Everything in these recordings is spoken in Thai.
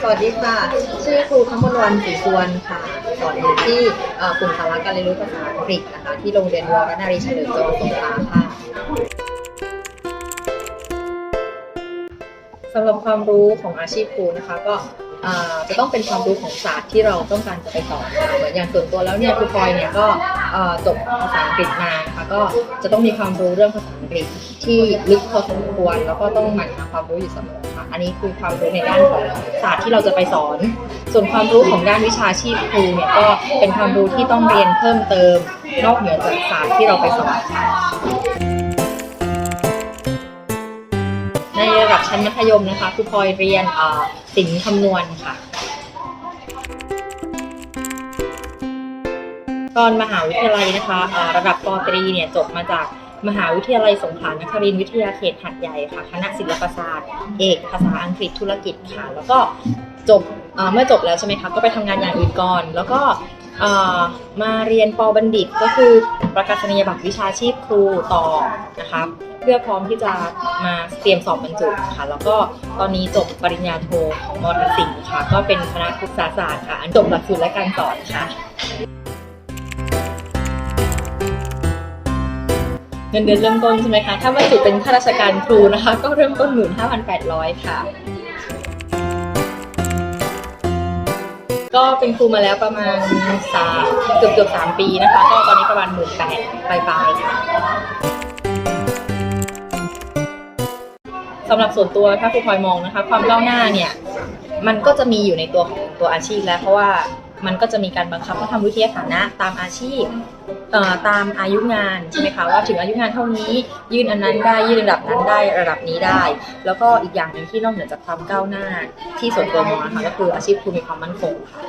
สวัสดีค่ะ ชื่อครูคำมลวันศรีสวนค่ะ สอนอยู่ที่กลุ่มสาระการเรียนรู้ภาษาอังกฤษนะคะ ที่โรงเรียนวรนารีเฉลิมจังหวัดสงขลาค่ะ สำหรับความรู้ของอาชีพครูนะคะก็จะต้องเป็นความรู้ของศาสตร์ที่เราต้องการจะไปสอนเหมือนอย่างส่วนตัวแล้วเนี่ยครูพลอยเนี่ยก็จบภาษาอังกฤษมานะคะก็จะต้องมีความรู้เรื่องภาษาอังกฤษที่ลึกพอสมควรแล้วก็ต้องหมั่นหาความรู้อยู่เสมอค่ะอันนี้คือความรู้ในด้านของศาสตร์ที่เราจะไปสอน ส่วนความรู้ของด้านวิชาชีพครูเนี่ยก็เป็นความรู้ที่ต้องเรียนเพิ่มเติม นอกเหนือจากศาสตร์ที่เราไปสอนค่ะ ชั้นมัธยมนะคะครูพลอยเรียนเอ่อศิลป์คำนวณค่ะ ตอนมหาวิทยาลัยนะคะระดับปตรีเนี่ยจบมาจากมหาวิทยาลัยสงขลานครินทร์วิทยาเขตหัดใหญ่ค่ะ คณะศิลปศาสตร์ เอกภาษาอังกฤษธุรกิจค่ะ แล้วก็จบเมื่อจบแล้วใช่ไหมคะ ก็ไปทำงานอย่างอื่นก่อน แล้วก็ มาเรียนปบัณฑิตก็คือประกาศนียบัตรวิชาชีพครูต่อนะคะเพื่อพร้อมที่จะมาเตรียมสอบบรรจุค่ะแล้วก็ตอนนี้จบปริญญาโทของมรสิงห์ค่ะ ก็เป็นคณะศึกษาศาสตร์ค่ะจบหลักสูตรและการสอนค่ะเงินเดือนเริ่มต้นใช่ไหมคะ ถ้าบรรจุเป็นข้าราชการครูนะคะ ก็เริ่มต้นหมื่นห้าพันแปดร้อยค่ะ ก็เป็นครูมาแล้วประมาณสามเกือบเกือบสามปีนะคะ ก็ตอนนี้ประมาณหมื่นแปดปลายปลายๆค่ะสำหรับส่วนตัวถ้าครูพลอยมองนะคะ ความก้าวหน้าเนี่ยมันก็จะมีอยู่ในตัวของตัวอาชีพแล้ว เพราะว่ามันก็จะมีการบังคับว่าทำวิทยาฐานะตามอาชีพ ตามอายุงานใช่ไหมคะว่าถึงอายุงานเท่านี้ ยื่นอันนั้นได้ยื่นระดับนั้นได้ระดับนี้ได้ แล้วก็อีกอย่างหนึ่งที่นอกเหนือจากความก้าวหน้าที่ส่วนตัวมองนะคะก็คืออาชีพครูมีความมั่นคงค่ะ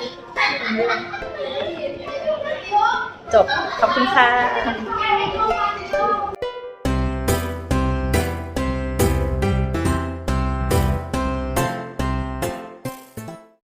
จบขอบคุณค่ะ